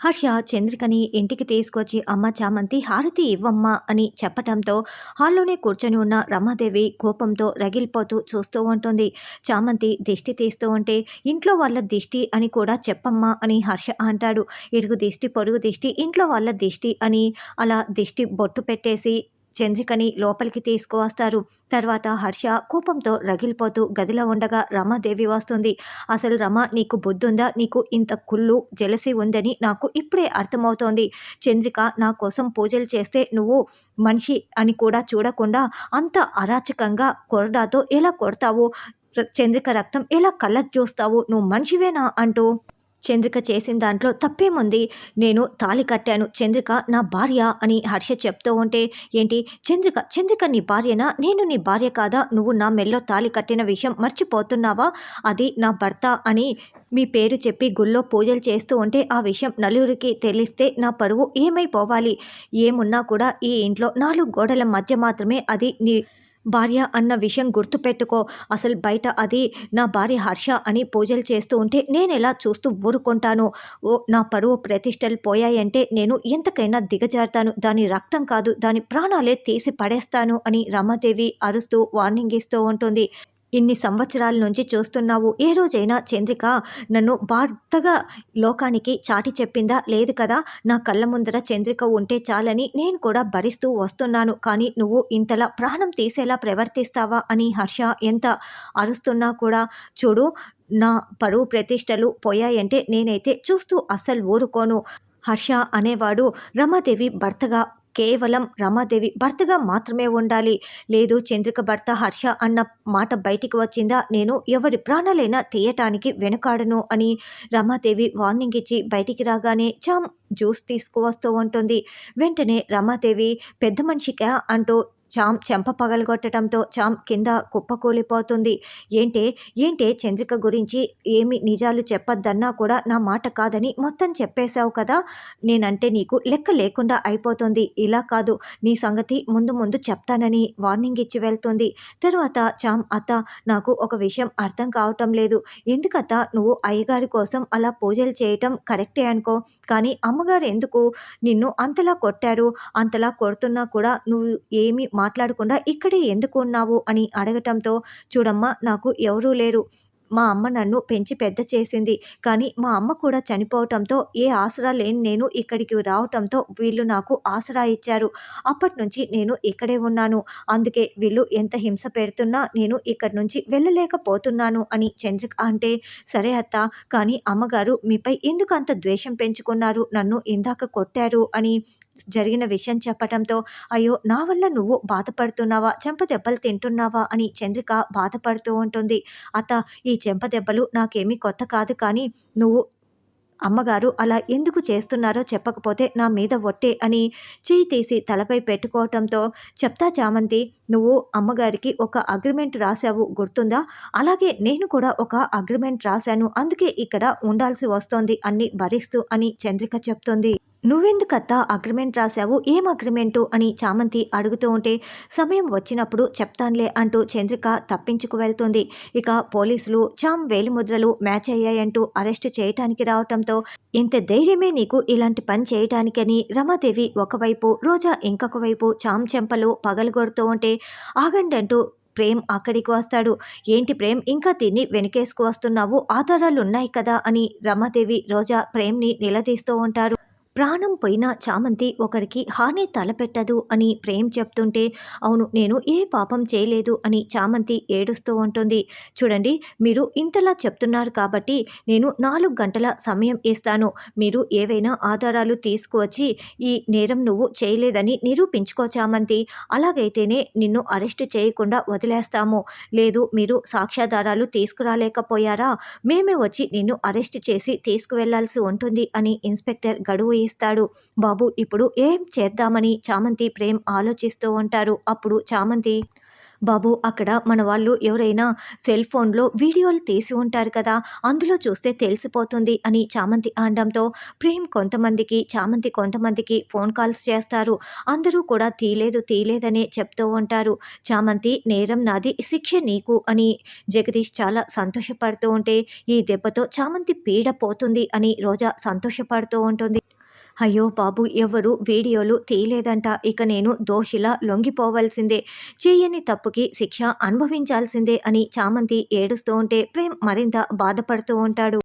హర్ష చంద్రికని ఇంటికి తీసుకొచ్చి అమ్మ చామంతి హారతి ఇవ్వమ్మా అని చెప్పటంతో హాల్లోనే కూర్చొని ఉన్న రమాదేవి కోపంతో రగిలిపోతూ చూస్తూ ఉంటుంది. చామంతి దిష్టి తీస్తూ ఉంటే ఇంట్లో వాళ్ళ దిష్టి అని కూడా చెప్పమ్మా అని హర్ష అంటాడు. ఇరుగు దిష్టి పొరుగు దిష్టి ఇంట్లో వాళ్ళ దిష్టి అని అలా దిష్టి బొట్టు పెట్టేసి చంద్రికని లోపలికి తీసుకువస్తారు. తర్వాత హర్ష కోపంతో రగిలిపోతూ గదిలో ఉండగా రమాదేవి వస్తుంది. అసలు రమ నీకు బుద్ధుందా? నీకు ఇంత కుళ్ళు జలసి ఉందని నాకు ఇప్పుడే అర్థమవుతోంది. చంద్రిక నా కోసం పూజలు చేస్తే నువ్వు మనిషి అని కూడా చూడకుండా అంత అరాచకంగా కొరడాతో ఎలా కొడతావు? చంద్రిక రక్తం ఎలా కళ్ళ చూస్తావు? నువ్వు మనిషివేనా అంటూ చంద్రిక చేసిన దాంట్లో తప్పేముంది? నేను తాళి కట్టాను. చంద్రిక నా భార్య అని హర్ష చెప్తూ ఉంటే ఏంటి? చంద్రిక చంద్రిక నీ భార్యనా? నేను నీ భార్య కాదా? నువ్వు నా మెల్లో తాళి కట్టిన విషయం మర్చిపోతున్నావా? అది నా భర్త అని మీ పేరు చెప్పి గుళ్ళో పూజలు చేస్తూ ఉంటే ఆ విషయం నలుగురికి తెలిస్తే నా పరువు ఏమైపోవాలి? ఏమున్నా కూడా ఈ ఇంట్లో నాలుగు గోడల మధ్య మాత్రమే అది నీ భార్య అన్న విషయం గుర్తుపెట్టుకో. అసలు బయట అది నా భార్య హర్ష అని పూజలు చేస్తూ ఉంటే నేను ఎలా చూస్తూ ఊరుకుంటాను? ఓ నా పరువు ప్రతిష్టలు పోయాయంటే నేను ఎంతకైనా దిగజారుతాను. దాని రక్తం కాదు దాని ప్రాణాలే తీసి పడేస్తాను అని రమాదేవి అరుస్తూ వార్నింగ్ ఇస్తూ ఉంటుంది. ఇన్ని సంవత్సరాల నుంచి చూస్తున్నావు. ఏ రోజైనా చంద్రిక నన్ను భర్తగా లోకానికి చాటి చెప్పిందా? లేదు కదా. నా కళ్ళ ముందర చంద్రిక ఉంటే చాలని నేను కూడా భరిస్తూ వస్తున్నాను. కానీ నువ్వు ఇంతలా ప్రాణం తీసేలా ప్రవర్తిస్తావా అని హర్ష ఎంత అరుస్తున్నా కూడా చూడు నా పరువు ప్రతిష్టలు పోయాయంటే నేనైతే చూస్తూ అస్సలు ఊరుకోను. హర్ష అనేవాడు రమాదేవి భర్తగా కేవలం రమాదేవి భర్తగా మాత్రమే ఉండాలి. లేదు చంద్రిక భర్త హర్ష అన్న మాట బయటికి వచ్చిందా? నేను ఎవరి ప్రాణాలైనా తీయటానికి వెనుకాడను అని రమాదేవి వార్నింగ్ ఇచ్చి బయటికి రాగానే చామ్ జ్యూస్ తీసుకువస్తూ ఉంటుంది. వెంటనే రమాదేవి పెద్ద మనిషికా అంటూ చామ్ చెంప పగలగొట్టడంతో చామ్ కింద కుప్పకూలిపోతుంది ఏంటే ఏంటే చంద్రిక గురించి ఏమి నిజాలు చెప్పొద్దన్నా కూడా నా మాట కాదని మొత్తం చెప్పేశావు కదా నేనంటే నీకు లెక్క లేకుండా అయిపోతుంది. ఇలా కాదు నీ సంగతి ముందు ముందు చెప్తానని వార్నింగ్ ఇచ్చి వెళ్తుంది. తర్వాత చామ్ అత్త నాకు ఒక విషయం అర్థం కావటం లేదు. ఎందుకత్త నువ్వు అయ్యగారి కోసం అలా పూజలు చేయటం కరెక్టే అనుకో. కానీ అమ్మగారు ఎందుకు నిన్ను అంతలా కొట్టారు? అంతలా కొడుతున్నా కూడా నువ్వు ఏమి మాట్లాడకుండా ఇక్కడే ఎందుకు ఉన్నావు అని అడగటంతో చూడమ్మా నాకు ఎవరూ లేరు. మా అమ్మ నన్ను పెంచి పెద్ద చేసింది. కానీ మా అమ్మ కూడా చనిపోవటంతో ఏ ఆసరా లేని నేను ఇక్కడికి రావటంతో వీళ్ళు నాకు ఆసరా ఇచ్చారు. అప్పటి నుంచి నేను ఇక్కడే ఉన్నాను. అందుకే వీళ్ళు ఎంత హింస పెడుతున్నా నేను ఇక్కడి నుంచి వెళ్ళలేకపోతున్నాను అని చంద్రిక అంటే సరే అత్త కానీ అమ్మగారు మీపై ఎందుకు అంత ద్వేషం పెంచుకున్నారు? నన్ను ఇందాక కొట్టారు అని జరిగిన విషయం చెప్పటంతో అయ్యో నా వల్ల నువ్వు బాధపడుతున్నావా? చెంప దెబ్బలు తింటున్నావా? అని చంద్రిక బాధపడుతూ ఉంటుంది. అత్త ఈ చెంప దెబ్బలు నాకేమీ కొత్త కాదు కానీ నువ్వు అమ్మగారు అలా ఎందుకు చేస్తున్నారో చెప్పకపోతే నా మీద ఒట్టే అని చేయి తీసి తలపై పెట్టుకోవటంతో చెప్తా చామంతి నువ్వు అమ్మగారికి ఒక అగ్రిమెంట్ రాశావు గుర్తుందా? అలాగే నేను కూడా ఒక అగ్రిమెంట్ రాశాను అందుకే ఇక్కడ ఉండాల్సి వస్తోంది అన్ని భరిస్తూ అని చంద్రిక చెప్తుంది. నువ్వెందుకత్తా అగ్రిమెంట్ రాశావు? ఏం అగ్రిమెంటు? అని చామంతి అడుగుతూ ఉంటే సమయం వచ్చినప్పుడు చెప్తాన్లే అంటూ చంద్రిక తప్పించుకు వెళ్తుంది. ఇక పోలీసులు చామ్ వేలిముద్రలు మ్యాచ్ అయ్యాయంటూ అరెస్టు చేయటానికి రావటంతో ఇంత ధైర్యమే నీకు ఇలాంటి పని చేయటానికని రమాదేవి ఒకవైపు రోజా ఇంకొక వైపు చామ్ చెంపలు పగలగొడుతూ ఉంటే ఆగండంటూ ప్రేమ్ అక్కడికి వస్తాడు. ఏంటి ప్రేమ్ ఇంకా తిని వెనకేసుకు వస్తున్నావు? ఆధారాలు ఉన్నాయి కదా అని రమాదేవి రోజా ప్రేమ్ని నిలదీస్తూ ఉంటారు. ప్రాణం పోయిన చామంతి ఒకరికి హాని తలపెట్టదు అని ప్రేమ్ చెప్తుంటే అవును నేను ఏ పాపం చేయలేదు అని చామంతి ఏడుస్తూ ఉంటుంది. చూడండి మీరు ఇంతలా చెప్తున్నారు కాబట్టి నేను నాలుగు గంటల సమయం ఇస్తాను. మీరు ఏవైనా ఆధారాలు తీసుకువచ్చి ఈ నేరం నువ్వు చేయలేదని నిరూపించుకో చామంతి. అలాగైతేనే నిన్ను అరెస్ట్ చేయకుండా వదిలేస్తాము. లేదు మీరు సాక్ష్యాధారాలు తీసుకురాలేకపోయారా? మేమే వచ్చి నిన్ను అరెస్ట్ చేసి తీసుకువెళ్ళాల్సి ఉంటుంది అని ఇన్స్పెక్టర్ గడువు ఇస్తాడు. బాబు ఇప్పుడు ఏం చేద్దామని చామంతి ప్రేమ్ ఆలోచిస్తూ ఉంటారు. అప్పుడు చామంతి బాబు అక్కడ మన వాళ్ళు ఎవరైనా సెల్ ఫోన్లో వీడియోలు తీసి ఉంటారు కదా అందులో చూస్తే తెలిసిపోతుంది అని చామంతి అనడంతో ప్రేమ్ కొంతమందికి చామంతి కొంతమందికి ఫోన్ కాల్స్ చేస్తారు. అందరూ కూడా తీలేదు తీలేదనే చెప్తూ ఉంటారు. చామంతి నేరం నాది శిక్ష నీకు అని జగదీష్ చాలా సంతోషపడుతూ ఉంటే ఈ దెబ్బతో చామంతి పీడ పోతుంది అని రోజా సంతోషపడుతూ ఉంటుంది. అయ్యో బాబు ఎవరు వీడియోలు తీయలేదంట. ఇక నేను దోషిలా లొంగిపోవాల్సిందే. చేయని తప్పుకి శిక్ష అనుభవించాల్సిందే అని చామంతి ఏడుస్తూ ఉంటే ప్రేమ్ మరింత బాధపడుతూ ఉంటాడు.